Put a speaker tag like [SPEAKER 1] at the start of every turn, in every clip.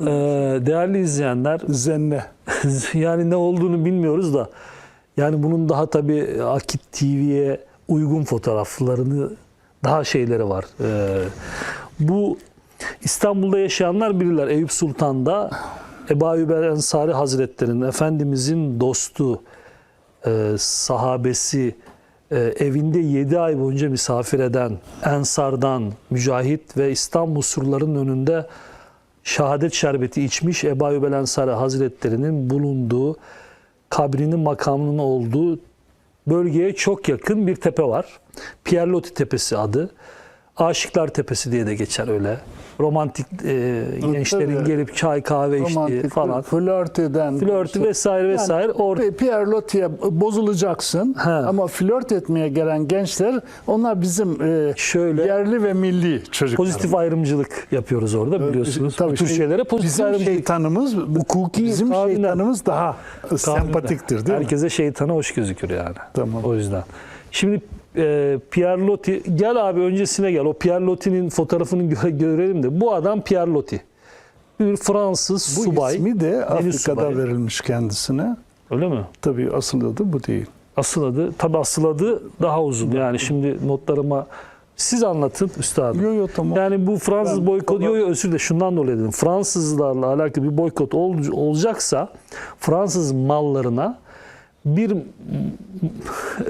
[SPEAKER 1] Burada e, değerli izleyenler
[SPEAKER 2] Zenne.
[SPEAKER 1] yani ne olduğunu bilmiyoruz da yani bunun daha tabii Akit TV'ye uygun fotoğraflarını daha şeyleri var. Ee, bu İstanbul'da yaşayanlar bilirler. Eyüp Sultan'da Ebu Ayyub Ensari Hazretleri'nin Efendimizin dostu, e, sahabesi, e, evinde 7 ay boyunca misafir eden Ensardan, Mücahit ve İstanbul surlarının önünde şehadet şerbeti içmiş Ebu Ayyub el Ensari Hazretleri'nin bulunduğu, kabrinin makamının olduğu bölgeye çok yakın bir tepe var. Pierre Tepesi adı. Aşıklar Tepesi diye de geçer öyle. Romantik e, gençlerin
[SPEAKER 2] tabii.
[SPEAKER 1] gelip çay kahve içtiği
[SPEAKER 2] Romantik
[SPEAKER 1] falan.
[SPEAKER 2] flört eden.
[SPEAKER 1] Flörtü vesaire vesaire. Or-
[SPEAKER 2] Pierre Loti'ye bozulacaksın
[SPEAKER 1] He.
[SPEAKER 2] ama flört etmeye gelen gençler onlar bizim e,
[SPEAKER 1] Şöyle-
[SPEAKER 2] yerli ve milli çocuklar.
[SPEAKER 1] pozitif ayrımcılık yapıyoruz orada biliyorsunuz.
[SPEAKER 2] Tabii
[SPEAKER 1] Bu tür
[SPEAKER 2] şey-
[SPEAKER 1] şeylere pozitif
[SPEAKER 2] bizim
[SPEAKER 1] ayrımcılık.
[SPEAKER 2] şeytanımız hukuki bizim
[SPEAKER 1] kavimler-
[SPEAKER 2] şeytanımız daha sempatiktir değil mi?
[SPEAKER 1] Herkese şeytana hoş gözükür yani.
[SPEAKER 2] Tamam.
[SPEAKER 1] O yüzden. Şimdi e, Pierre Loti, gel abi öncesine gel. O Pierre Loti'nin fotoğrafını gö- görelim de. Bu adam Pierre Loti. Bir Fransız
[SPEAKER 2] Bu
[SPEAKER 1] subay.
[SPEAKER 2] ismi de Afrika'da
[SPEAKER 1] subayı.
[SPEAKER 2] verilmiş kendisine.
[SPEAKER 1] Öyle mi?
[SPEAKER 2] Tabii asıl adı bu değil.
[SPEAKER 1] Asıl adı, tabi asıl adı daha uzun. Yani şimdi notlarıma siz anlatın üstadım.
[SPEAKER 2] Yo yo tamam.
[SPEAKER 1] Yani bu Fransız
[SPEAKER 2] Ben-
[SPEAKER 1] boykot,
[SPEAKER 2] tamam.
[SPEAKER 1] yo, yo, özür dilerim şundan dolayı dedim. Fransızlarla alakalı bir boykot ol- olacaksa Fransız mallarına bir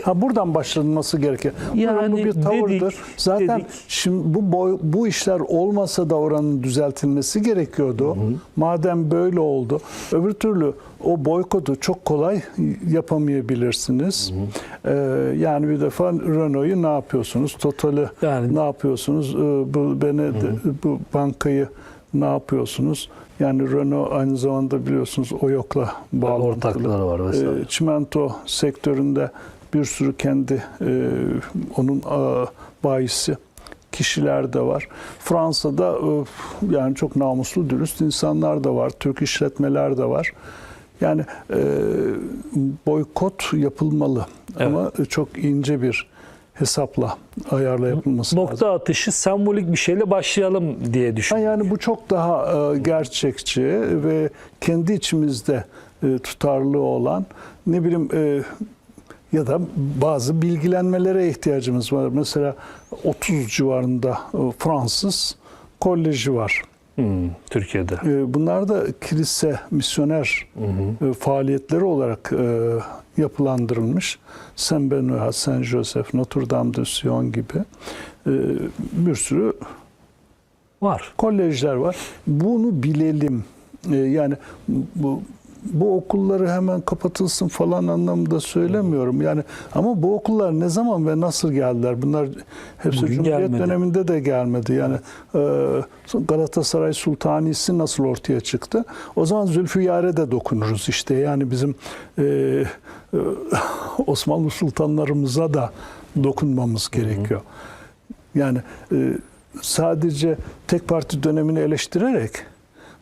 [SPEAKER 2] Ha buradan başlanması gerekir.
[SPEAKER 1] Yani
[SPEAKER 2] bu bir tavırdır.
[SPEAKER 1] dedik,
[SPEAKER 2] Zaten
[SPEAKER 1] dedik.
[SPEAKER 2] şimdi bu boy, bu işler olmasa da oranın düzeltilmesi gerekiyordu. Madem böyle oldu, öbür türlü o boykotu çok kolay yapamayabilirsiniz. Ee, yani bir defa Renault'yu ne yapıyorsunuz? Total'ı
[SPEAKER 1] Yani-
[SPEAKER 2] ne yapıyorsunuz? Ee, bu bene bu bankayı ne yapıyorsunuz? Yani Renault aynı zamanda biliyorsunuz o yokla bağlantılı.
[SPEAKER 1] ortakları var vesaire.
[SPEAKER 2] Ee, çimento sektöründe bir sürü kendi e, onun e, bayisi kişiler de var. Fransa'da e, yani çok namuslu, dürüst insanlar da var. Türk işletmeler de var. Yani e, boykot yapılmalı ama çok ince bir hesapla ayarla yapılması lazım.
[SPEAKER 1] nokta atışı sembolik bir şeyle başlayalım diye düşünüyorum.
[SPEAKER 2] Yani bu çok daha e, gerçekçi ve kendi içimizde e, tutarlı olan ne bileyim e, ya da bazı bilgilenmelere ihtiyacımız var. Mesela 30 civarında Fransız koleji var.
[SPEAKER 1] Hmm, Türkiye'de.
[SPEAKER 2] E, Bunlar da kilise, misyoner e, faaliyetleri olarak e, yapılandırılmış. Saint Benoît, Saint Joseph, Notre Dame de Sion gibi e, bir sürü
[SPEAKER 1] Var.
[SPEAKER 2] kolejler var. Bunu bilelim. Ee, yani bu bu okulları hemen kapatılsın falan anlamında söylemiyorum. Yani ama bu okullar ne zaman ve nasıl geldiler? Bunlar hepsi
[SPEAKER 1] Bugün
[SPEAKER 2] Cumhuriyet
[SPEAKER 1] gelmedi.
[SPEAKER 2] döneminde de gelmedi. Yani e, Galatasaray Sultanisi nasıl ortaya çıktı? O zaman Zülfiyare de dokunuruz işte. Yani bizim e, e, Osmanlı sultanlarımıza da dokunmamız gerekiyor. Yani e, sadece tek parti dönemini eleştirerek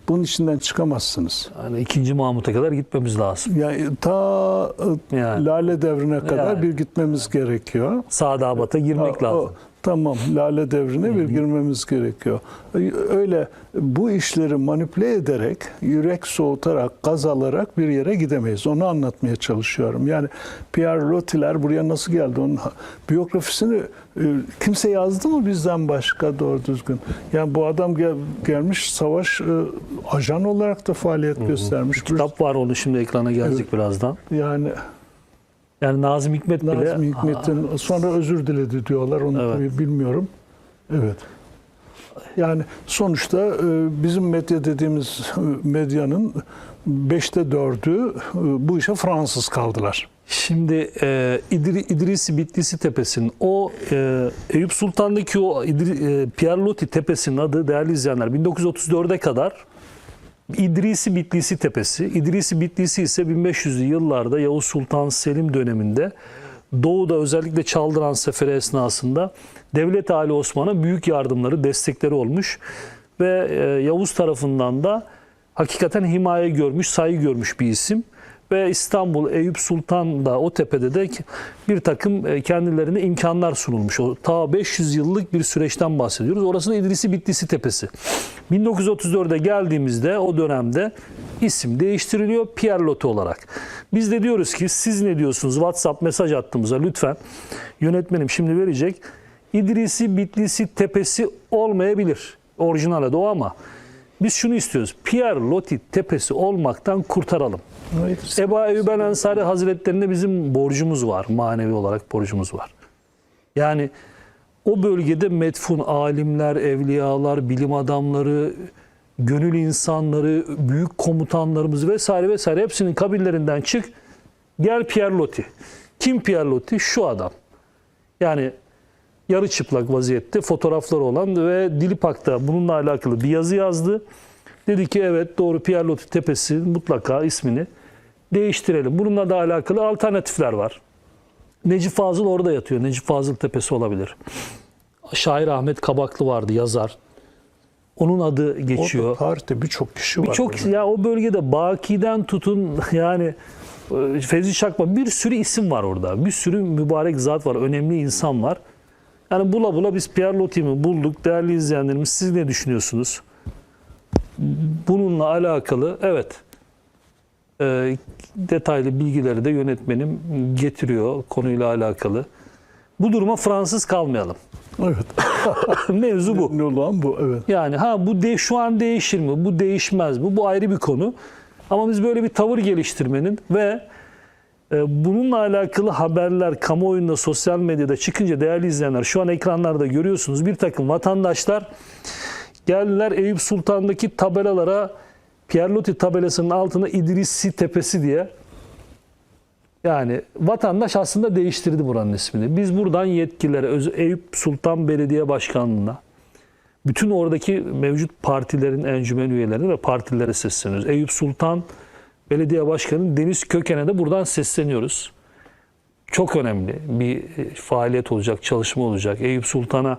[SPEAKER 2] bunun içinden çıkamazsınız.
[SPEAKER 1] Yani ikinci Mahmut'a kadar gitmemiz lazım.
[SPEAKER 2] Yani ta e,
[SPEAKER 1] Yani.
[SPEAKER 2] Lale devrine kadar
[SPEAKER 1] Yani.
[SPEAKER 2] bir gitmemiz gerekiyor.
[SPEAKER 1] Sadabat'a girmek
[SPEAKER 2] O- o-
[SPEAKER 1] lazım.
[SPEAKER 2] tamam Lale devrine bir girmemiz gerekiyor. Öyle bu işleri manipüle ederek, yürek soğutarak, gaz alarak bir yere gidemeyiz. Onu anlatmaya çalışıyorum. Yani Pierre Lotiler buraya nasıl geldi? Onun ha- biyografisini e, kimse yazdı mı bizden başka doğru düzgün? Yani bu adam gel- gelmiş savaş e, ajan olarak da faaliyet göstermiş. Bir-
[SPEAKER 1] Kitap var onu şimdi ekrana gelecek birazdan.
[SPEAKER 2] Yani
[SPEAKER 1] Yani Nazım Hikmet bile
[SPEAKER 2] Nazım Hikmet'in sonra özür diledi diyorlar. Onu
[SPEAKER 1] Evet.
[SPEAKER 2] bilmiyorum. Evet. Yani sonuçta e, bizim medya dediğimiz e, medyanın beşte dördü e, bu işe Fransız kaldılar.
[SPEAKER 1] Şimdi e, İdri, İdrisi Bitlisi Tepesi'nin o e, Eyüp Sultan'daki o İdri, e, Pierre Loti Tepesi'nin adı değerli izleyenler 1934'e kadar İdrisi Bitlisi Tepesi. İdrisi Bitlisi ise 1500'lü yıllarda Yavuz Sultan Selim döneminde Doğu'da özellikle Çaldıran Seferi esnasında Devlet Ali Osman'a büyük yardımları, destekleri olmuş ve e, Yavuz tarafından da hakikaten himaye görmüş, saygı görmüş bir isim ve İstanbul Eyüp Sultan'da o tepede de bir takım e, kendilerine imkanlar sunulmuş. O ta 500 yıllık bir süreçten bahsediyoruz. Orası da İdrisi Bitlisi Tepesi. 1934'e geldiğimizde o dönemde isim değiştiriliyor Pierre Loti olarak. Biz de diyoruz ki siz ne diyorsunuz? WhatsApp mesaj attığımıza lütfen yönetmenim şimdi verecek. İdrisi Bitlisi Tepesi olmayabilir. Orijinal adı o ama biz şunu istiyoruz. Pierre Loti Tepesi olmaktan kurtaralım.
[SPEAKER 2] Evet.
[SPEAKER 1] Eba Eyyub el Ensari Hazretlerine bizim borcumuz var. Manevi olarak borcumuz var. Yani o bölgede metfun alimler, evliyalar, bilim adamları, gönül insanları, büyük komutanlarımız vesaire vesaire hepsinin kabirlerinden çık. Gel Pierre Loti. Kim Pierre Loti? Şu adam. Yani yarı çıplak vaziyette fotoğrafları olan ve Dilipak'ta bununla alakalı bir yazı yazdı. Dedi ki evet doğru Pierre Loti Tepesi mutlaka ismini değiştirelim. Bununla da alakalı alternatifler var. Necip Fazıl orada yatıyor. Necip Fazıl Tepesi olabilir. Şair Ahmet Kabaklı vardı yazar. Onun adı
[SPEAKER 2] Orada
[SPEAKER 1] geçiyor.
[SPEAKER 2] tarihte birçok kişi var.
[SPEAKER 1] Birçok ya o bölgede Baki'den tutun yani e, Fevzi Çakma bir sürü isim var orada. Bir sürü mübarek zat var. Önemli insan var. Yani bula bula biz Pierre Loti'mi bulduk. Değerli izleyenlerimiz siz ne düşünüyorsunuz? Bununla alakalı evet e, detaylı bilgileri de yönetmenim getiriyor konuyla alakalı. Bu duruma Fransız kalmayalım.
[SPEAKER 2] Evet.
[SPEAKER 1] Mevzu bu.
[SPEAKER 2] Ne olan bu evet.
[SPEAKER 1] Yani ha bu de, şu an değişir mi? Bu değişmez mi? Bu ayrı bir konu. Ama biz böyle bir tavır geliştirmenin ve bununla alakalı haberler kamuoyunda, sosyal medyada çıkınca değerli izleyenler şu an ekranlarda görüyorsunuz bir takım vatandaşlar geldiler Eyüp Sultan'daki tabelalara Pierre Loti tabelasının altına İdrisi Tepesi diye yani vatandaş aslında değiştirdi buranın ismini. Biz buradan yetkililere, Eyüp Sultan Belediye Başkanlığı'na, bütün oradaki mevcut partilerin encümen üyelerine ve partilere sesleniyoruz. Eyüp Sultan Belediye Başkanı Deniz Köken'e de buradan sesleniyoruz. Çok önemli bir e, faaliyet olacak, çalışma olacak. Eyüp Sultan'a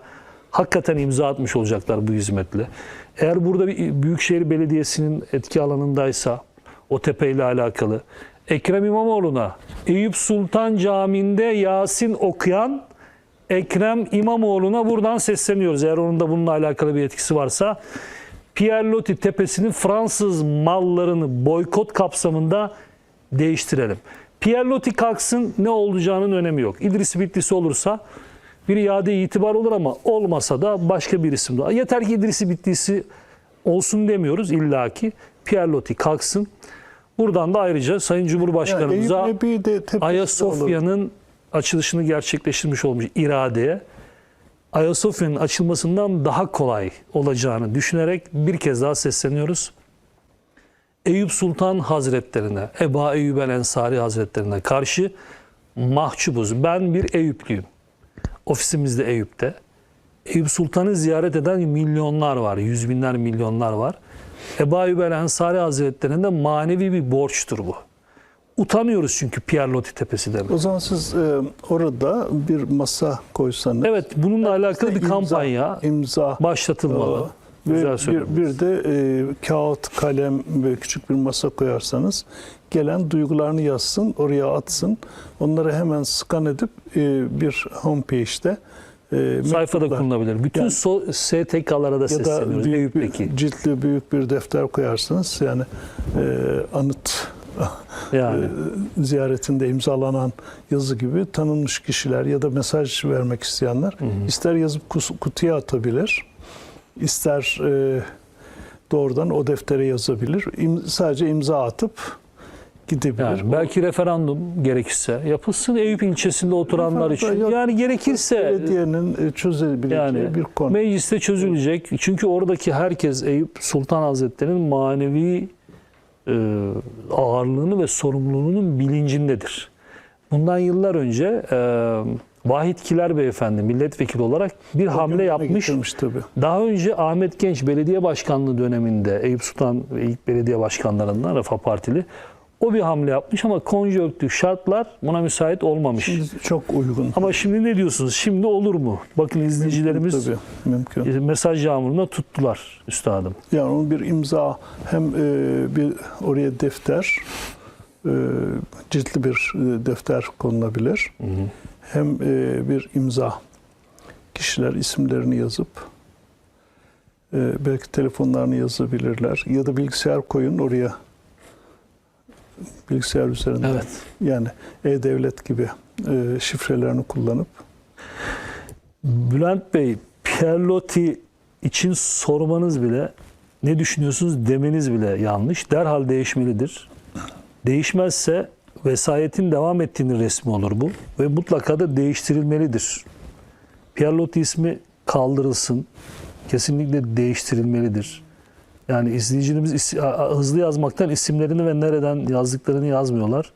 [SPEAKER 1] hakikaten imza atmış olacaklar bu hizmetle. Eğer burada bir Büyükşehir Belediyesi'nin etki alanındaysa o tepeyle alakalı Ekrem İmamoğlu'na Eyüp Sultan Camii'nde Yasin okuyan Ekrem İmamoğlu'na buradan sesleniyoruz. Eğer onun da bununla alakalı bir etkisi varsa Pierre Loti Tepesi'nin Fransız mallarını boykot kapsamında değiştirelim. Pierre Loti kalksın ne olacağının önemi yok. İdris Bitlisi olursa bir iade itibar olur ama olmasa da başka bir isim daha. Yeter ki İdris Bitlisi olsun demiyoruz illaki. Pierre Loti kalksın. Buradan da ayrıca Sayın Cumhurbaşkanımıza. Ayasofya'nın açılışını gerçekleştirmiş olmuş iradeye Ayasofya'nın açılmasından daha kolay olacağını düşünerek bir kez daha sesleniyoruz. Eyüp Sultan Hazretlerine, Eba Eyyub el Ensari Hazretlerine karşı mahcubuz. Ben bir Eyüplüyüm. Ofisimizde Eyüp'te. Eyüp Sultan'ı ziyaret eden milyonlar var. Yüz binler milyonlar var. Eba Eyyub el Ensari Hazretlerine manevi bir borçtur bu. Utanıyoruz çünkü Pierre Loti Tepesi demek.
[SPEAKER 2] O zaman siz e, orada bir masa koysanız.
[SPEAKER 1] Evet bununla alakalı bir kampanya
[SPEAKER 2] imza
[SPEAKER 1] başlatılmalı.
[SPEAKER 2] Ve
[SPEAKER 1] Güzel
[SPEAKER 2] bir,
[SPEAKER 1] söyledin.
[SPEAKER 2] bir de e, kağıt, kalem ve küçük bir masa koyarsanız gelen duygularını yazsın, oraya atsın. Onları hemen skan edip e, bir homepage'de e,
[SPEAKER 1] Sayfada
[SPEAKER 2] mektuplar
[SPEAKER 1] kullanılabilir. Bütün
[SPEAKER 2] Yani-
[SPEAKER 1] so- STK'lara da
[SPEAKER 2] ya da
[SPEAKER 1] sesleniyoruz.
[SPEAKER 2] büyük bir, ciltli büyük bir defter koyarsınız. Yani e, anıt
[SPEAKER 1] Yani.
[SPEAKER 2] e, ziyaretinde imzalanan yazı gibi tanınmış kişiler ya da mesaj vermek isteyenler ister yazıp kutuya atabilir, ister e, doğrudan o deftere yazabilir. İm- sadece imza atıp gidebilir.
[SPEAKER 1] Yani belki referandum gerekirse yapılsın Eyüp ilçesinde oturanlar için.
[SPEAKER 2] Yok.
[SPEAKER 1] Yani gerekirse
[SPEAKER 2] Belediyenin e, çözebileceği
[SPEAKER 1] yani
[SPEAKER 2] bir konu.
[SPEAKER 1] mecliste çözülecek. Çünkü oradaki herkes Eyüp Sultan Hazretleri'nin manevi ağırlığını ve sorumluluğunun bilincindedir. Bundan yıllar önce e, Vahit Kiler Beyefendi milletvekili olarak bir hamle
[SPEAKER 2] Gündeme
[SPEAKER 1] yapmış.
[SPEAKER 2] tabii.
[SPEAKER 1] Daha önce Ahmet Genç belediye başkanlığı döneminde Eyüp Sultan ilk belediye başkanlarından Refah Partili o bir hamle yapmış ama konjonktür şartlar buna müsait olmamış.
[SPEAKER 2] Şimdi çok uygun.
[SPEAKER 1] Ama şimdi ne diyorsunuz? Şimdi olur mu? Bakın izleyicilerimiz
[SPEAKER 2] Tabii, mümkün.
[SPEAKER 1] e, mesaj yağmuruna tuttular üstadım.
[SPEAKER 2] Yani onun bir imza hem e, bir oraya defter e, ciltli bir defter konulabilir. Hem e, bir imza. Kişiler isimlerini yazıp belki telefonlarını yazabilirler ya da bilgisayar koyun oraya bilgisayar üzerinden
[SPEAKER 1] Evet.
[SPEAKER 2] yani e-devlet gibi e, şifrelerini kullanıp
[SPEAKER 1] Bülent Bey, Pierre Loti için sormanız bile ne düşünüyorsunuz demeniz bile yanlış. Derhal değişmelidir. Değişmezse vesayetin devam ettiğini resmi olur bu ve mutlaka da değiştirilmelidir. Pierre Loti ismi kaldırılsın. Kesinlikle değiştirilmelidir. Yani izleyicilerimiz hızlı yazmaktan isimlerini ve nereden yazdıklarını yazmıyorlar.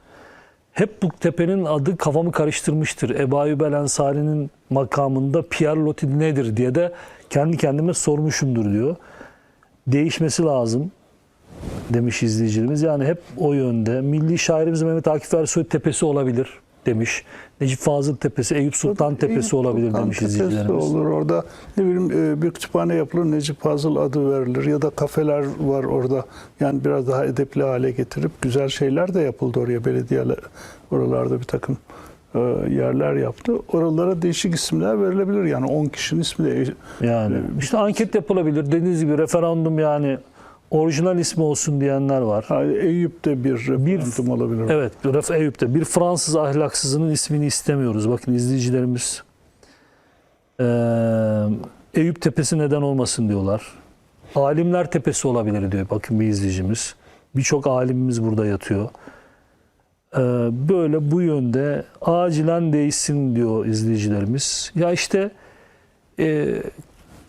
[SPEAKER 1] Hep bu tepenin adı kafamı karıştırmıştır. Ebu Eyyub el Ensari'nin makamında Pierre Loti nedir diye de kendi kendime sormuşumdur diyor. Değişmesi lazım demiş izleyicilerimiz. Yani hep o yönde. Milli şairimiz Mehmet Akif Ersoy Tepesi olabilir demiş. Necip Fazıl Tepesi, Eyüp Sultan Tepesi olabilir
[SPEAKER 2] Sultan
[SPEAKER 1] demiş
[SPEAKER 2] Tepesi
[SPEAKER 1] izleyicilerimiz.
[SPEAKER 2] olur orada ne bileyim e, bir kütüphane yapılır Necip Fazıl adı verilir ya da kafeler var orada yani biraz daha edepli hale getirip güzel şeyler de yapıldı oraya belediyeler oralarda bir takım e, yerler yaptı. Oralara değişik isimler verilebilir yani 10 kişinin ismi de
[SPEAKER 1] Yani işte anket yapılabilir. Dediğiniz gibi referandum yani orijinal ismi olsun diyenler var.
[SPEAKER 2] Ha, Eyüp de bir referandum olabilir.
[SPEAKER 1] Evet, Eyüp'te bir Fransız ahlaksızının ismini istemiyoruz. Bakın izleyicilerimiz eee, Eyüp Tepesi neden olmasın diyorlar. Alimler Tepesi olabilir diyor. Bakın bir izleyicimiz. Birçok alimimiz burada yatıyor. Eee, böyle bu yönde acilen değişsin diyor izleyicilerimiz. Ya işte eee,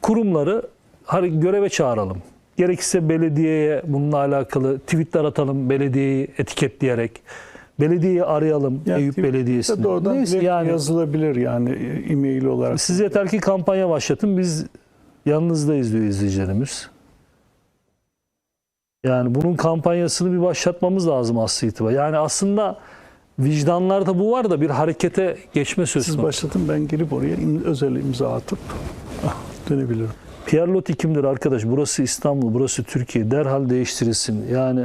[SPEAKER 1] kurumları hadi göreve çağıralım. Gerekirse belediyeye bununla alakalı tweetler atalım belediyeyi etiketleyerek. Belediyeyi arayalım
[SPEAKER 2] Yani
[SPEAKER 1] Eyüp Belediyesi'ni.
[SPEAKER 2] Doğrudan
[SPEAKER 1] Neyse yani
[SPEAKER 2] yazılabilir yani e-mail olarak.
[SPEAKER 1] siz yeter ki kampanya başlatın biz yanınızdayız diyor izleyicilerimiz. Yani bunun kampanyasını bir başlatmamız lazım aslı itibariyle. Yani aslında vicdanlarda bu var da bir harekete geçme söz
[SPEAKER 2] Siz
[SPEAKER 1] konusu.
[SPEAKER 2] başlatın ben gelip oraya im- özel imza atıp dönebilirim.
[SPEAKER 1] Pierre Loti kimdir arkadaş? Burası İstanbul, burası Türkiye. Derhal değiştirilsin. Yani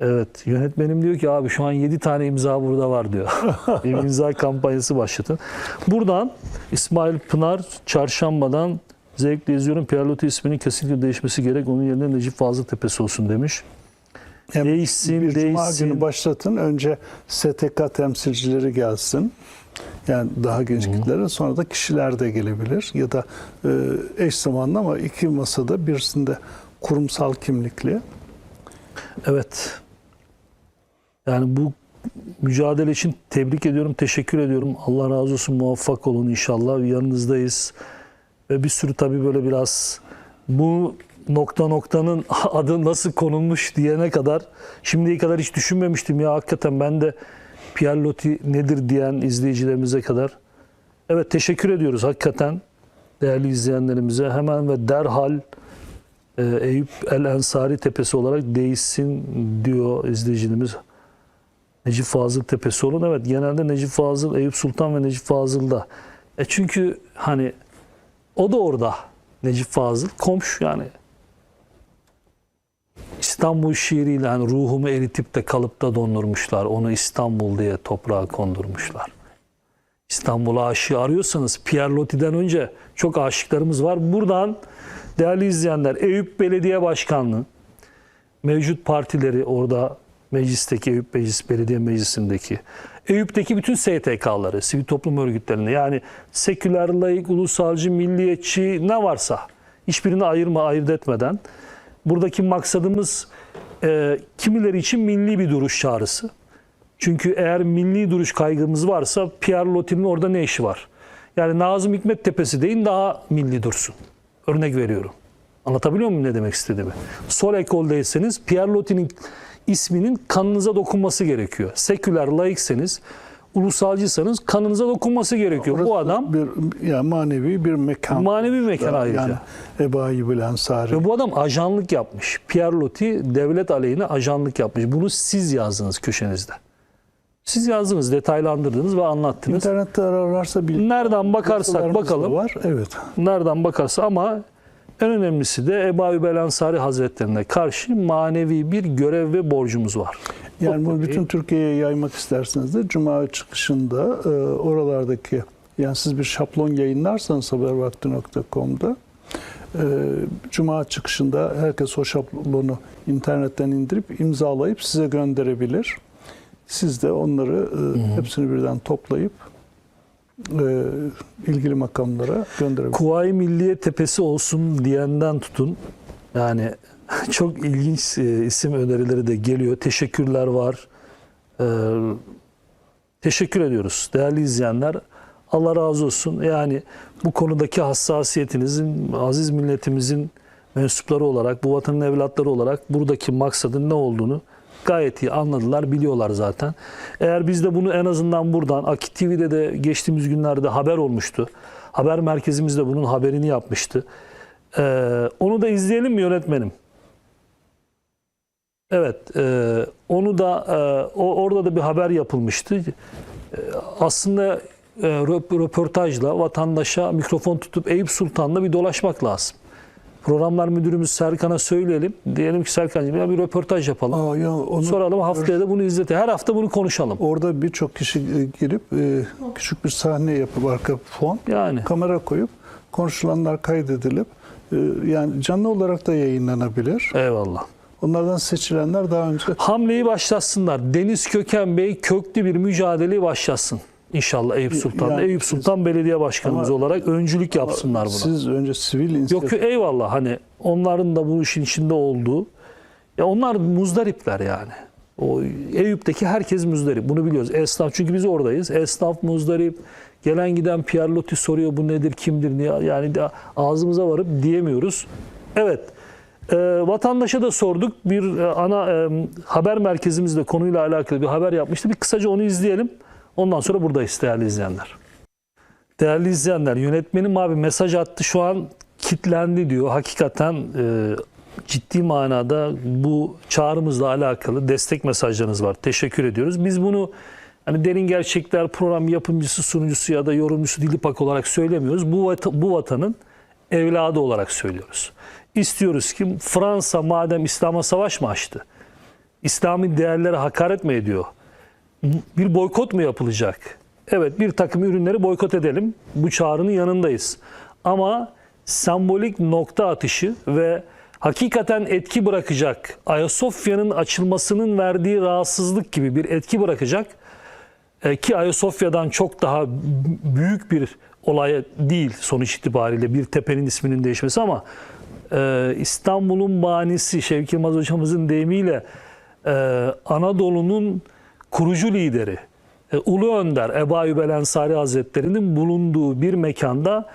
[SPEAKER 1] evet yönetmenim diyor ki abi şu an 7 tane imza burada var diyor. bir imza kampanyası başlatın. Buradan İsmail Pınar çarşambadan zevkle izliyorum. Pierre Loti isminin kesinlikle değişmesi gerek. Onun yerine Necip Fazıl Tepesi olsun demiş.
[SPEAKER 2] Hem
[SPEAKER 1] Değişsin,
[SPEAKER 2] bir cuma
[SPEAKER 1] değişsin.
[SPEAKER 2] günü başlatın. Önce STK temsilcileri gelsin. Yani daha genç kitlere sonra da kişiler de gelebilir ya da e, eş zamanlı ama iki masada birisinde kurumsal kimlikli.
[SPEAKER 1] Evet. Yani bu mücadele için tebrik ediyorum, teşekkür ediyorum. Allah razı olsun, muvaffak olun inşallah. Yanınızdayız. Ve bir sürü tabii böyle biraz bu nokta noktanın adı nasıl konulmuş diyene kadar şimdiye kadar hiç düşünmemiştim ya hakikaten ben de Pierre Loti nedir diyen izleyicilerimize kadar. Evet teşekkür ediyoruz hakikaten değerli izleyenlerimize. Hemen ve derhal e, Eyüp El Ensari Tepesi olarak değişsin diyor izleyicilerimiz. Necip Fazıl Tepesi olun. Evet genelde Necip Fazıl, Eyüp Sultan ve Necip Fazıl'da. E çünkü hani o da orada Necip Fazıl. Komşu yani. İstanbul şiiriyle hani ruhumu eritip de kalıpta dondurmuşlar. Onu İstanbul diye toprağa kondurmuşlar. İstanbul aşığı arıyorsanız Pierre Loti'den önce çok aşıklarımız var. Buradan değerli izleyenler Eyüp Belediye Başkanlığı mevcut partileri orada meclisteki Eyüp Meclis Belediye Meclisi'ndeki Eyüp'teki bütün STK'ları, sivil toplum örgütlerini yani seküler, laik, ulusalcı, milliyetçi ne varsa hiçbirini ayırma, ayırt etmeden buradaki maksadımız e, kimileri için milli bir duruş çağrısı. Çünkü eğer milli duruş kaygımız varsa Pierre Loti'nin orada ne işi var? Yani Nazım Hikmet Tepesi deyin daha milli dursun. Örnek veriyorum. Anlatabiliyor muyum ne demek istediğimi? Sol ekoldeyseniz Pierre Loti'nin isminin kanınıza dokunması gerekiyor. Seküler, laikseniz, ulusalcıysanız kanınıza dokunması gerekiyor. Bu adam
[SPEAKER 2] bir yani manevi bir mekan.
[SPEAKER 1] manevi bir mekan ayrıca.
[SPEAKER 2] Yani Ebu Eyyub el Ensari.
[SPEAKER 1] Ve bu adam ajanlık yapmış. Pierre Loti devlet aleyhine ajanlık yapmış. Bunu siz yazdınız köşenizde. Siz yazdınız, detaylandırdınız ve anlattınız.
[SPEAKER 2] İnternette ararlarsa bir
[SPEAKER 1] Nereden bakarsak bakalım.
[SPEAKER 2] var. Evet.
[SPEAKER 1] Nereden bakarsa ama en önemlisi de Ebu Eyyub el Ensari Hazretlerine karşı manevi bir görev ve borcumuz var.
[SPEAKER 2] Yani bunu bütün Türkiye'ye yaymak isterseniz de Cuma çıkışında e, oralardaki yani siz bir şablon yayınlarsanız habervakti.com'da e, Cuma çıkışında herkes o şablonu internetten indirip imzalayıp size gönderebilir. Siz de onları e, hepsini birden toplayıp e, ilgili makamlara gönderebilirsiniz.
[SPEAKER 1] Kuvayi Milliye Tepesi olsun diyenden tutun. Yani çok ilginç e, isim önerileri de geliyor. Teşekkürler var. Ee, teşekkür ediyoruz değerli izleyenler. Allah razı olsun. Yani bu konudaki hassasiyetinizin, aziz milletimizin mensupları olarak, bu vatanın evlatları olarak buradaki maksadın ne olduğunu gayet iyi anladılar, biliyorlar zaten. Eğer biz de bunu en azından buradan, Akit TV'de de geçtiğimiz günlerde haber olmuştu. Haber merkezimiz de bunun haberini yapmıştı. Ee, onu da izleyelim mi yönetmenim? Evet, e, onu da e, o orada da bir haber yapılmıştı. E, aslında e, röp- röportajla vatandaşa mikrofon tutup Eyüp Sultan'la bir dolaşmak lazım. Programlar müdürümüz Serkan'a söyleyelim. Diyelim ki Serkan'cığım ya bir röportaj yapalım.
[SPEAKER 2] Aa, ya onu
[SPEAKER 1] Soralım haftaya da bunu izletelim. Her hafta bunu konuşalım.
[SPEAKER 2] Orada birçok kişi e, girip e, küçük bir sahne yapıp arka fon
[SPEAKER 1] Yani
[SPEAKER 2] kamera koyup konuşulanlar kaydedilip e, yani canlı olarak da yayınlanabilir.
[SPEAKER 1] eyvallah.
[SPEAKER 2] Onlardan seçilenler daha önce
[SPEAKER 1] Hamleyi başlatsınlar. Deniz Köken Bey köklü bir mücadeleyi başlatsın. İnşallah Eyüp Sultan'da.
[SPEAKER 2] Yani
[SPEAKER 1] Eyüp Sultan Belediye Başkanımız
[SPEAKER 2] Ama-
[SPEAKER 1] olarak öncülük yapsınlar buna.
[SPEAKER 2] siz önce sivil
[SPEAKER 1] Yok
[SPEAKER 2] inisiyatif
[SPEAKER 1] eyvallah hani onların da bu işin içinde olduğu. Ya onlar muzdaripler yani. O Eyüp'teki herkes muzdarip. Bunu biliyoruz. Esnaf çünkü biz oradayız. Esnaf muzdarip. Gelen giden Pierre Loti soruyor bu nedir, kimdir diye. Yani ağzımıza varıp diyemiyoruz. Evet. E, vatandaşa da sorduk. Bir e, ana e, haber merkezimizde konuyla alakalı bir haber yapmıştı. Bir kısaca onu izleyelim. Ondan sonra buradayız değerli izleyenler. Değerli izleyenler, yönetmenim abi mesaj attı şu an kitlendi diyor. Hakikaten e, ciddi manada bu çağrımızla alakalı destek mesajlarınız var. Teşekkür ediyoruz. Biz bunu hani derin gerçekler program yapımcısı, sunucusu ya da yorumcusu Dilipak olarak söylemiyoruz. Bu, bu vatanın evladı olarak söylüyoruz. İstiyoruz ki Fransa madem İslam'a savaş mı açtı? İslami değerlere hakaret mi ediyor? bir boykot mu yapılacak? Evet bir takım ürünleri boykot edelim. Bu çağrının yanındayız. Ama sembolik nokta atışı ve hakikaten etki bırakacak Ayasofya'nın açılmasının verdiği rahatsızlık gibi bir etki bırakacak e, ki Ayasofya'dan çok daha büyük bir olay değil sonuç itibariyle bir tepenin isminin değişmesi ama e, İstanbul'un banisi Şevki Yılmaz hocamızın deyimiyle e, Anadolu'nun kurucu lideri e, Ulu Önder Ebu Ensari Hazretleri'nin bulunduğu bir mekanda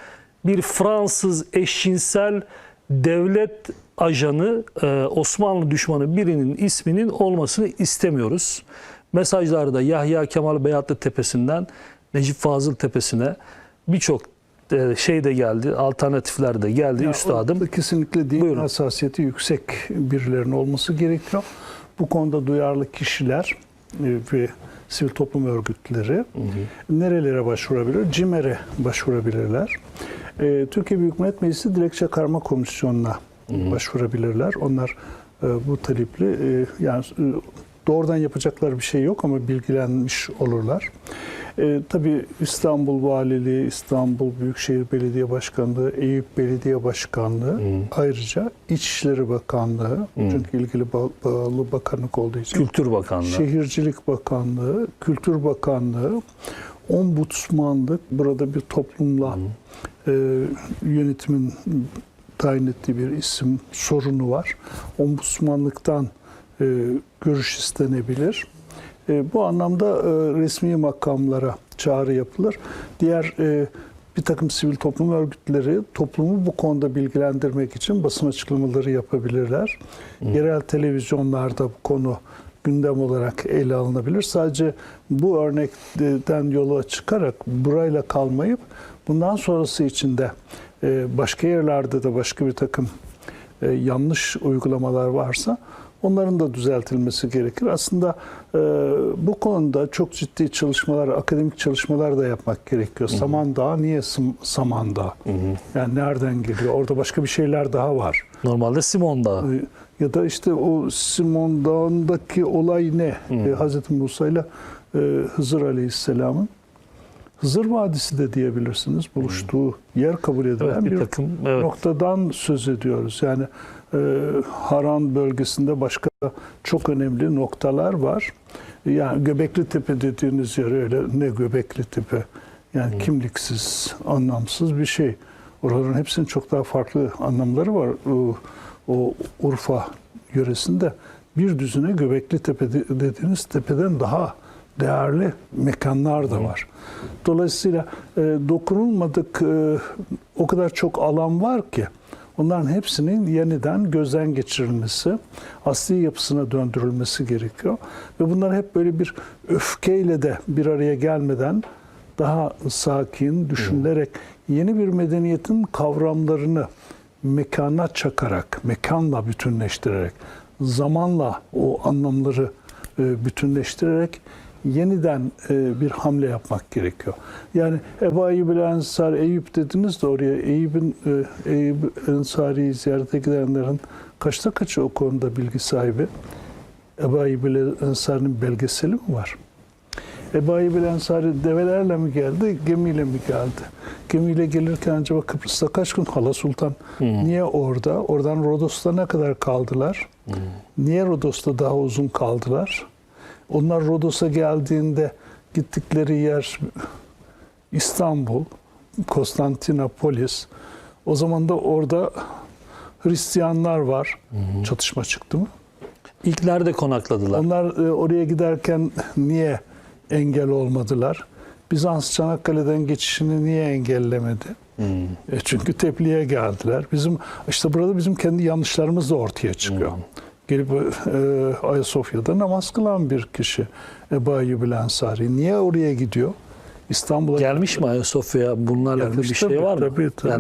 [SPEAKER 1] bir Fransız eşcinsel devlet ajanı e, Osmanlı düşmanı birinin isminin olmasını istemiyoruz. Mesajlarda Yahya Kemal Beyatlı Tepesi'nden Necip Fazıl Tepesi'ne birçok şey de geldi, alternatifler de geldi
[SPEAKER 2] Ya
[SPEAKER 1] üstadım.
[SPEAKER 2] kesinlikle din
[SPEAKER 1] Buyurun.
[SPEAKER 2] hassasiyeti yüksek birilerinin olması gerekiyor. Bu konuda duyarlı kişiler e, ve sivil toplum örgütleri nerelere başvurabilir? CİMER'e başvurabilirler. E, Türkiye Büyük Millet Meclisi Dilekçe Karma Komisyonu'na başvurabilirler. Onlar e, bu taleple e, yani e, doğrudan yapacakları bir şey yok ama bilgilenmiş olurlar. E, tabii İstanbul Valiliği, İstanbul Büyükşehir Belediye Başkanlığı, Eyüp Belediye Başkanlığı, ayrıca İçişleri Bakanlığı, çünkü ilgili ba- bağlı bakanlık olduğu için,
[SPEAKER 1] Kültür Bakanlığı.
[SPEAKER 2] Şehircilik Bakanlığı, Kültür Bakanlığı, Ombudsmanlık, burada bir toplumla e, yönetimin tayin ettiği bir isim sorunu var. Ombudsmanlıktan e, görüş istenebilir. E, bu anlamda e, resmi makamlara çağrı yapılır. Diğer e, bir takım sivil toplum örgütleri toplumu bu konuda bilgilendirmek için basın açıklamaları yapabilirler. Yerel televizyonlarda bu konu gündem olarak ele alınabilir. Sadece bu örnekten yola çıkarak burayla kalmayıp bundan sonrası için de başka yerlerde de başka bir takım yanlış uygulamalar varsa onların da düzeltilmesi gerekir. Aslında e, bu konuda çok ciddi çalışmalar, akademik çalışmalar da yapmak gerekiyor. Samandağ niye Sam- Samandağ? Yani nereden geliyor? Orada başka bir şeyler daha var.
[SPEAKER 1] Normalde Simon Dağı.
[SPEAKER 2] E, Ya da işte o Simon Dağı'ndaki olay ne? E, Hazreti Musa ile e, Hızır Aleyhisselam'ın Hızır Vadisi de diyebilirsiniz. Buluştuğu yer kabul edilen
[SPEAKER 1] Evet, bir
[SPEAKER 2] bir
[SPEAKER 1] takım evet.
[SPEAKER 2] noktadan söz ediyoruz. Yani e, Haran bölgesinde başka çok önemli noktalar var. Yani Göbekli Tepe dediğiniz yer öyle ne Göbekli Tepe yani kimliksiz, anlamsız bir şey. Oraların hepsinin çok daha farklı anlamları var. O, o Urfa yöresinde bir düzine Göbekli Tepe de- dediğiniz tepeden daha değerli mekanlar da var. Dolayısıyla e, dokunulmadık e, o kadar çok alan var ki onların hepsinin yeniden gözden geçirilmesi, asli yapısına döndürülmesi gerekiyor. Ve bunlar hep böyle bir öfkeyle de bir araya gelmeden daha sakin, düşünülerek yeni bir medeniyetin kavramlarını mekana çakarak, mekanla bütünleştirerek, zamanla o anlamları e, bütünleştirerek yeniden e, bir hamle yapmak gerekiyor. Yani Ebu Ayyub el Ensar, Eyüp dediniz de oraya Eyüp'ün e, Eyüp Ensari'yi ziyarete gidenlerin kaçta kaçı o konuda bilgi sahibi? Ebu Ayyub el Ensari'nin belgeseli mi var? Ebu Ayyub Ensari develerle mi geldi, gemiyle mi geldi? Gemiyle gelirken acaba Kıbrıs'ta kaç gün Hala Sultan? Niye orada? Oradan Rodos'ta ne kadar kaldılar? Niye Rodos'ta daha uzun kaldılar? Onlar Rodos'a geldiğinde gittikleri yer İstanbul, Konstantinopolis. O zaman da orada Hristiyanlar var. Çatışma çıktı mı?
[SPEAKER 1] İlk nerede konakladılar?
[SPEAKER 2] Onlar e, oraya giderken niye engel olmadılar? Bizans Çanakkale'den geçişini niye engellemedi? E, çünkü tepliğe geldiler. Bizim işte burada bizim kendi yanlışlarımız da ortaya çıkıyor. Gelip e, Ayasofya'da namaz kılan bir kişi Ebu Ayyub Ensari. Niye oraya gidiyor? İstanbul'a
[SPEAKER 1] Gelmiş mi Ayasofya'ya? Bunlarla alakalı bir şey
[SPEAKER 2] tabii,
[SPEAKER 1] var mı?
[SPEAKER 2] tabii, tabii.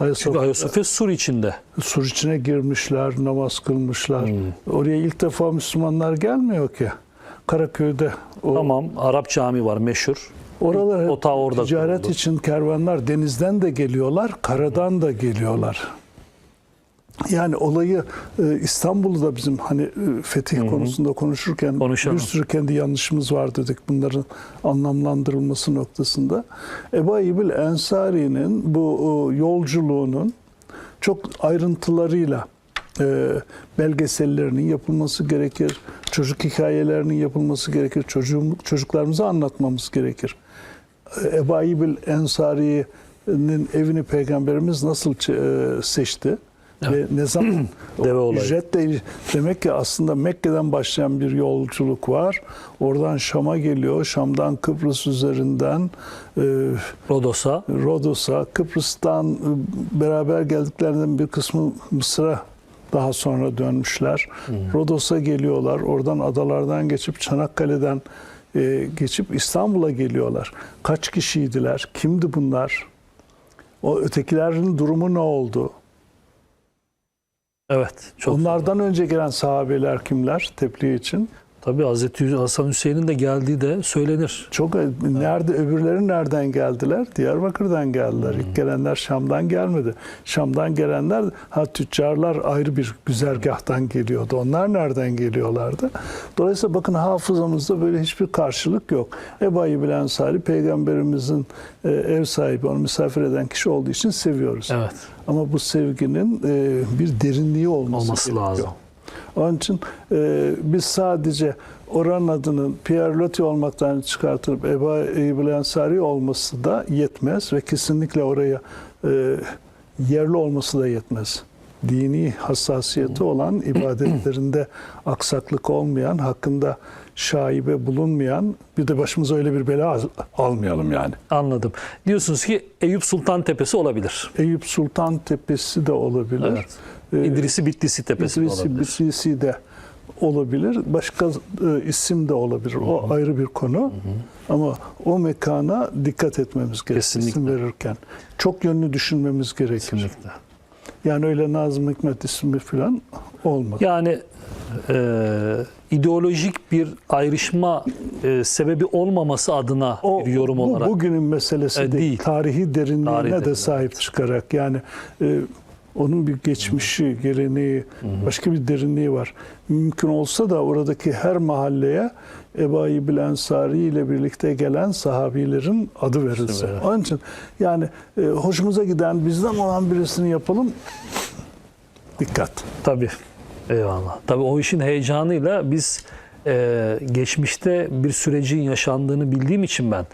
[SPEAKER 1] Yani çünkü Ayasofya sur içinde.
[SPEAKER 2] sur içine girmişler, namaz kılmışlar. Oraya ilk defa Müslümanlar gelmiyor ki. Karaköy'de o
[SPEAKER 1] Tamam Arap cami var meşhur.
[SPEAKER 2] Oralar
[SPEAKER 1] orada
[SPEAKER 2] ticaret
[SPEAKER 1] kuruldu.
[SPEAKER 2] için kervanlar denizden de geliyorlar, karadan da geliyorlar. Yani olayı e, İstanbul'u da bizim hani e, fetih konusunda konuşurken
[SPEAKER 1] Konuşalım.
[SPEAKER 2] bir sürü kendi yanlışımız var dedik bunların anlamlandırılması noktasında. Ebu Ayyub el Ensari'nin bu yolculuğunun çok ayrıntılarıyla e, belgesellerinin yapılması gerekir. Çocuk hikayelerinin yapılması gerekir. Çocuğum, çocuklarımıza anlatmamız gerekir. Ebu Ayyub el Ensari'nin evini Peygamberimiz nasıl ç- e, seçti? Ve ne zaman
[SPEAKER 1] Deve olayı.
[SPEAKER 2] ücretle demek ki aslında Mekke'den başlayan bir yolculuk var. Oradan Şam'a geliyor. Şam'dan Kıbrıs üzerinden e,
[SPEAKER 1] Rodos'a.
[SPEAKER 2] Rodos'a, Kıbrıs'tan e, beraber geldiklerinden bir kısmı Mısır'a daha sonra dönmüşler. Rodos'a geliyorlar. Oradan adalardan geçip Çanakkale'den e, geçip İstanbul'a geliyorlar. Kaç kişiydiler? Kimdi bunlar? O ötekilerin durumu ne oldu?
[SPEAKER 1] Evet. Çok
[SPEAKER 2] Onlardan önce gelen sahabeler kimler tebliğ için?
[SPEAKER 1] Tabii Hazreti Hasan Hüseyin'in de geldiği de söylenir.
[SPEAKER 2] Çok nerede öbürleri nereden geldiler? Diyarbakır'dan geldiler. İlk gelenler Şam'dan gelmedi. Şam'dan gelenler ha tüccarlar ayrı bir güzergahtan geliyordu. Onlar nereden geliyorlardı? Dolayısıyla bakın hafızamızda böyle hiçbir karşılık yok. Ebu Ayyub Ensari peygamberimizin e, ev sahibi, onu misafir eden kişi olduğu için seviyoruz.
[SPEAKER 1] Evet.
[SPEAKER 2] Ama bu sevginin e, bir derinliği olması,
[SPEAKER 1] Olması
[SPEAKER 2] gerekiyor.
[SPEAKER 1] lazım.
[SPEAKER 2] Onun için e, biz sadece oranın adının Pierre Loti olmaktan çıkartılıp el Ensari olması da yetmez ve kesinlikle oraya e, yerli olması da yetmez. Dini hassasiyeti olan, ibadetlerinde aksaklık olmayan, hakkında şaibe bulunmayan, bir de başımıza öyle bir bela al- almayalım yani.
[SPEAKER 1] Anladım. Diyorsunuz ki Eyüp Sultan Tepesi olabilir.
[SPEAKER 2] Eyüp Sultan Tepesi de olabilir.
[SPEAKER 1] Evet.
[SPEAKER 2] E,
[SPEAKER 1] İdrisi Bitlisi Tepesi
[SPEAKER 2] İdrisi
[SPEAKER 1] olabilir.
[SPEAKER 2] Bitlisi de olabilir. Başka e, isim de olabilir. O ayrı bir konu. Ama o mekana dikkat etmemiz gerekir
[SPEAKER 1] Kesinlikle.
[SPEAKER 2] isim verirken. Çok yönlü düşünmemiz gerekir.
[SPEAKER 1] Kesinlikle.
[SPEAKER 2] Yani öyle Nazım Hikmet ismi falan olmaz.
[SPEAKER 1] Yani e, ideolojik bir ayrışma e, sebebi olmaması adına
[SPEAKER 2] O,
[SPEAKER 1] bir yorum
[SPEAKER 2] bu,
[SPEAKER 1] olarak.
[SPEAKER 2] bugünün meselesi
[SPEAKER 1] E,
[SPEAKER 2] değil.
[SPEAKER 1] değil.
[SPEAKER 2] Tarihi derinliğine
[SPEAKER 1] Tarihi
[SPEAKER 2] de sahip çıkarak yani e, Onun bir geçmişi, geleneği, başka bir derinliği var. Mümkün olsa da oradaki her mahalleye Ebu Eyyub Ensari ile birlikte gelen sahabilerin adı verilse.
[SPEAKER 1] Evet.
[SPEAKER 2] Onun için yani e, hoşumuza giden bizden olan birisini yapalım. Dikkat.
[SPEAKER 1] Tabii. Eyvallah. Tabii o işin heyecanıyla biz e, geçmişte bir sürecin yaşandığını bildiğim için ben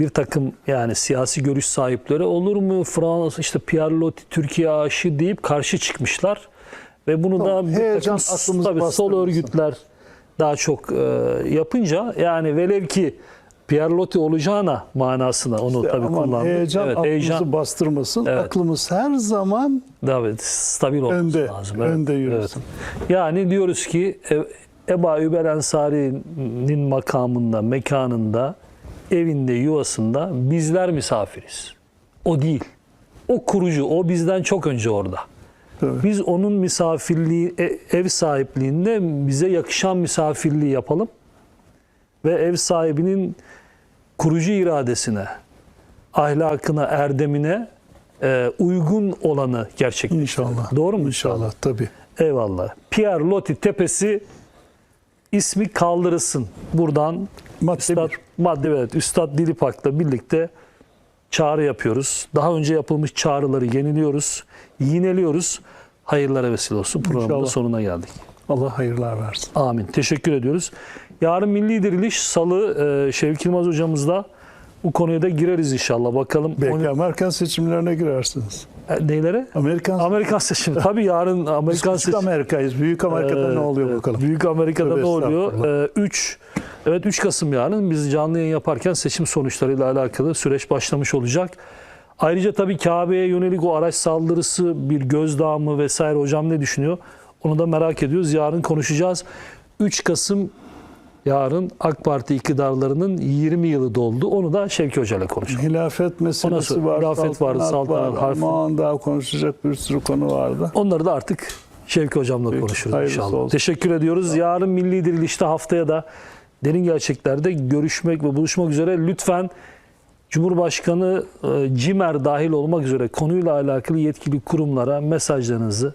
[SPEAKER 1] bir takım yani siyasi görüş sahipleri olur mu Fransız işte Pierre Loti Türkiye aşı deyip karşı çıkmışlar ve bunu
[SPEAKER 2] Tamam,
[SPEAKER 1] da bir takım
[SPEAKER 2] aklımızı
[SPEAKER 1] tabii, sol örgütler daha çok e, yapınca yani velev ki Pierre Loti olacağına manasına onu tabii
[SPEAKER 2] Aman
[SPEAKER 1] kullandı.
[SPEAKER 2] heyecan
[SPEAKER 1] evet,
[SPEAKER 2] aklımızı
[SPEAKER 1] heyecan
[SPEAKER 2] bastırmasın.
[SPEAKER 1] Evet.
[SPEAKER 2] Aklımız her zaman
[SPEAKER 1] evet, stabil olması
[SPEAKER 2] önde,
[SPEAKER 1] lazım.
[SPEAKER 2] önde yürüsün.
[SPEAKER 1] Yani diyoruz ki E- Eba Über Ensari'nin makamında, mekanında, evinde, yuvasında bizler misafiriz. O değil. O kurucu, o bizden çok önce orada.
[SPEAKER 2] Tabii.
[SPEAKER 1] Biz onun misafirliği, e- ev sahipliğinde bize yakışan misafirliği yapalım. Ve ev sahibinin kurucu iradesine, ahlakına, erdemine e, uygun olanı gerçekleştirelim.
[SPEAKER 2] İnşallah.
[SPEAKER 1] Doğru mu?
[SPEAKER 2] İnşallah tabii.
[SPEAKER 1] Eyvallah. Pierre Loti Tepesi ismi kaldırılsın. Buradan
[SPEAKER 2] Madde
[SPEAKER 1] Üstad,
[SPEAKER 2] bir.
[SPEAKER 1] Madde evet, Üstad Dilipak'la birlikte çağrı yapıyoruz. Daha önce yapılmış çağrıları yeniliyoruz, yineliyoruz. Hayırlara vesile olsun. Programın
[SPEAKER 2] İnşallah.
[SPEAKER 1] sonuna geldik.
[SPEAKER 2] Allah hayırlar versin.
[SPEAKER 1] Amin. Teşekkür ediyoruz. Yarın Milli Diriliş Salı e, Şevki Yılmaz hocamızla bu konuya da gireriz inşallah. Bakalım
[SPEAKER 2] Belki Amerikan seçimlerine girersiniz.
[SPEAKER 1] E, neylere?
[SPEAKER 2] Amerikan
[SPEAKER 1] Amerikan seçimi. Tabii yarın Amerikan seçimi.
[SPEAKER 2] Amerika'yız. Büyük Amerika'da
[SPEAKER 1] Evet,
[SPEAKER 2] ne oluyor bakalım.
[SPEAKER 1] Büyük Amerika'da
[SPEAKER 2] Tövbe
[SPEAKER 1] ne oluyor?
[SPEAKER 2] estağfurullah.
[SPEAKER 1] 3 Evet 3 Kasım yarın biz canlı yayın yaparken seçim sonuçlarıyla alakalı süreç başlamış olacak. Ayrıca tabii Kabe'ye yönelik o araç saldırısı bir gözdağı mı vesaire hocam ne düşünüyor? Onu da merak ediyoruz. Yarın konuşacağız. 3 Kasım yarın AK Parti iktidarlarının 20 yılı doldu. Onu da Şevki Hoca ile konuşalım.
[SPEAKER 2] Hilafet meselesi
[SPEAKER 1] sonra
[SPEAKER 2] var.
[SPEAKER 1] hilafet vardı, saltanat,
[SPEAKER 2] var.
[SPEAKER 1] harf-
[SPEAKER 2] Aman daha konuşacak bir sürü konu vardı.
[SPEAKER 1] Onları da artık Şevki Hocam'la
[SPEAKER 2] Peki,
[SPEAKER 1] konuşuruz inşallah.
[SPEAKER 2] olsun.
[SPEAKER 1] Teşekkür ediyoruz. Yarın Milli Diriliş'te haftaya da derin gerçeklerde görüşmek ve buluşmak üzere. Lütfen Cumhurbaşkanı e, Cimer dahil olmak üzere konuyla alakalı yetkili kurumlara mesajlarınızı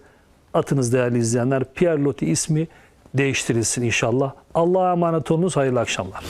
[SPEAKER 1] atınız değerli izleyenler. Pierre Loti ismi değiştirilsin inşallah. Allah'a emanet olunuz. Hayırlı akşamlar.